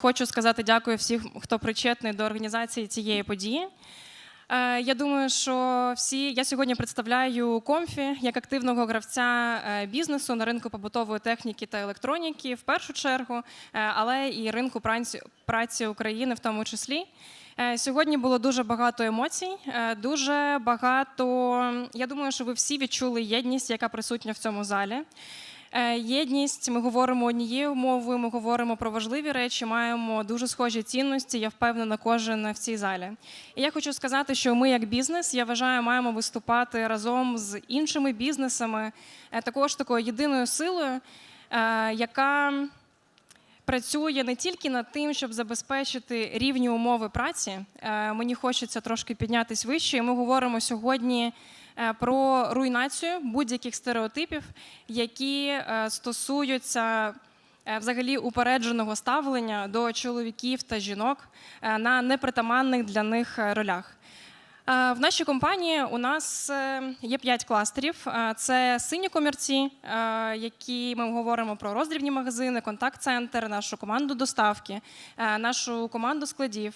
Хочу сказати дякую всім, хто причетний до організації цієї події. Е, Я думаю, що всі я сьогодні представляю Комфі як активного гравця е, бізнесу на ринку побутової техніки та електроніки в першу чергу, е, але і ринку праці, України в тому числі. Сьогодні було дуже багато емоцій, дуже багато. Я думаю, що ви всі відчули єдність, яка присутня в цьому залі. Е, Єдність, ми говоримо однією мовою, ми говоримо про важливі речі, маємо дуже схожі цінності. Я впевнена, кожен в цій залі. І я хочу сказати, що ми, як бізнес, я вважаю, маємо виступати разом з іншими бізнесами, е, також такою єдиною силою, е, яка працює не тільки над тим, щоб забезпечити рівні умови праці. Мені хочеться трошки піднятись вище. І ми говоримо сьогодні про руйнацію будь-яких стереотипів, які е, стосуються. е, Взагалі упередженого ставлення до чоловіків та жінок е, на непритаманних для них е, ролях. Е, В нашій компанії у нас е, є п'ять кластерів. Е, Це сині комірці, які ми говоримо про роздрібні магазини, контакт-центр, нашу команду доставки, нашу команду складів.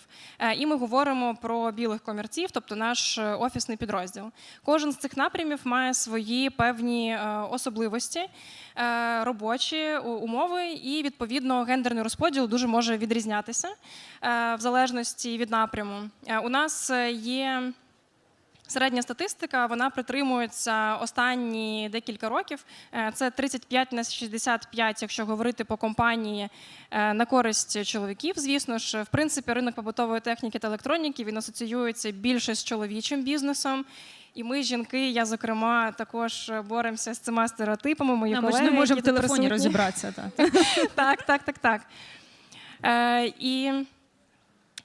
І ми говоримо про білих комірців, тобто наш офісний підрозділ. Кожен з цих напрямів має свої певні особливості, робочі умови, і відповідно гендерний розподіл дуже може відрізнятися в залежності від напряму. У нас є. Середня статистика вона притримується останні декілька років. Е, Це 35 на 65, якщо говорити по компанії е, на користь чоловіків. Звісно ж, в принципі, ринок побутової техніки та електроніки він асоціюється більше з чоловічим бізнесом. І ми, жінки, я зокрема, також боремося з цими стереотипами. Мої А, ми ж не можемо в телефоні присутні. розібратися. Так. так, так, так, так. Е, і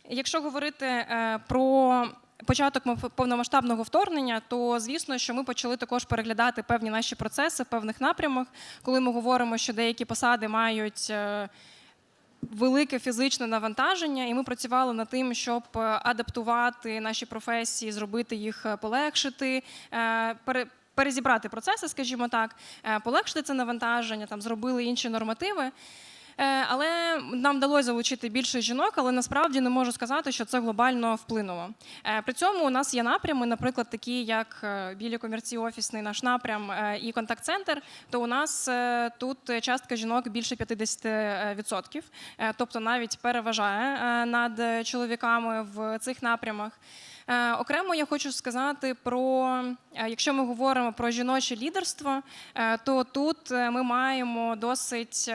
якщо говорити е, про початок повномасштабного вторгнення, то звісно, що ми почали також переглядати певні наші процеси в певних напрямах, коли ми говоримо, що деякі посади мають. е, Велике фізичне навантаження, і ми працювали над тим, щоб е, адаптувати наші професії, зробити їх е, полегшити, перезібрати процеси, скажімо так, полегшити це навантаження, там зробили інші нормативи. Е, Але нам вдалося залучити більше жінок, але насправді не можу сказати, що це глобально вплинуло. Е, При цьому у нас є напрями, наприклад, такі як е, білі комірці, офісний наш напрям і контакт-центр. То у нас тут частка жінок більше 50%, е, тобто навіть переважає над чоловіками в цих напрямах. Окремо я хочу сказати про, якщо ми говоримо про жіноче лідерство, то тут ми маємо досить.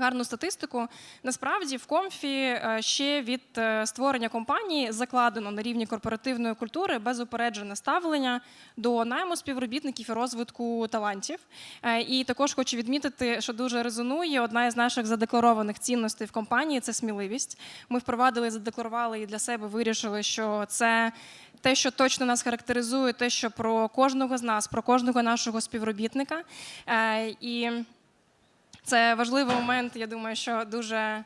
Гарну статистику. Насправді в комфі е, ще від е, створення компанії закладено на рівні корпоративної культури безупереджене ставлення до найму співробітників і розвитку талантів. Е, І також хочу відмітити, що дуже резонує одна із наших задекларованих цінностей в компанії це сміливість. Ми впровадили, задекларували і для себе вирішили, що це. Те, що точно нас характеризує, те, що про кожного з нас, про кожного нашого співробітника. І це важливий момент, я думаю, що дуже.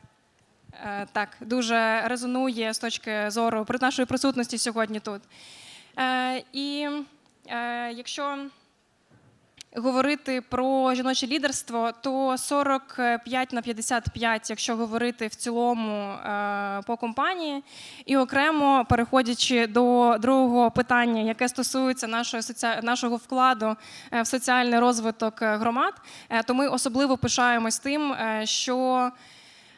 е, Так, дуже резонує з точки зору нашої присутності сьогодні тут. Е, і е, якщо говорити про жіноче лідерство, то 45 на 55, якщо говорити в цілому е, по компанії, і окремо переходячи до другого питання, яке стосується нашого нашого вкладу е, в соціальний розвиток е, громад, то ми особливо пишаємось тим, що.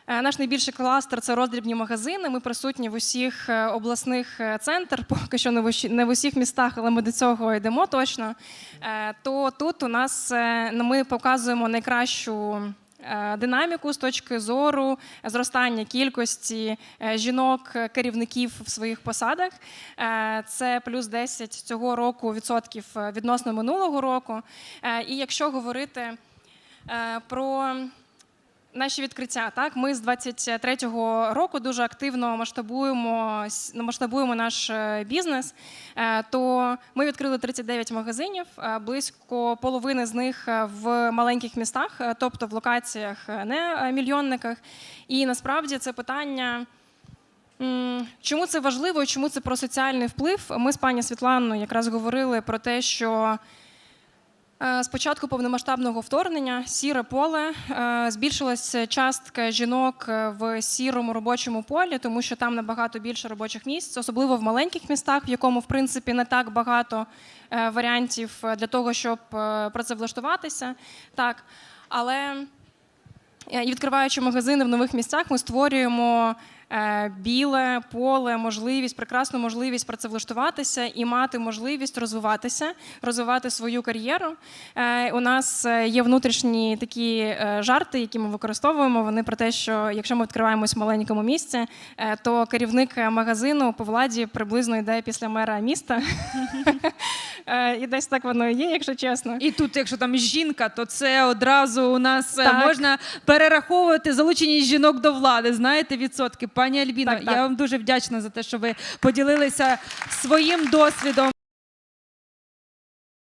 Е, Наш найбільший кластер це роздрібні магазини. Ми присутні в усіх е, обласних е, центрах, поки що не в усіх містах, але ми до цього йдемо точно. То тут у нас ми показуємо найкращу. Динаміку з точки зору зростання кількості жінок-керівників в своїх посадах. Це плюс 10 цього року відсотків відносно минулого року. І якщо говорити про Наші відкриття, так ми з 23-го року дуже активно масштабуємо с- масштабуємо наш е, бізнес. Е, То ми відкрили 39 магазинів, е, близько половини з них в маленьких містах, тобто в локаціях не мільйонниках. І насправді це питання. Чому це важливо і чому це про соціальний вплив? Ми з пані Світланою якраз говорили про те, що З початку повномасштабного вторгнення сіре поле е, збільшилася частка жінок е, в сірому робочому полі, тому що там набагато більше робочих місць, особливо в маленьких містах, в якому в принципі не так багато е, варіантів е, для того, щоб е, працевлаштуватися. Так, але Е, І відкриваючи магазини в нових місцях, ми створюємо е, біле поле, можливість, прекрасну можливість працевлаштуватися і мати можливість розвиватися, розвивати свою кар'єру. Е, У нас е, є внутрішні такі е, жарти, які ми використовуємо. Вони про те, що якщо ми відкриваємось в маленькому місці, е, то керівник магазину по владі приблизно йде після мера міста. Е, І десь так воно є, якщо чесно. І тут, якщо там жінка, то це одразу у нас е, можна перераховувати залученість жінок до влади. Знаєте, відсотки. Пані Альбіно, Так, так. я вам дуже вдячна за те, що ви поділилися своїм досвідом.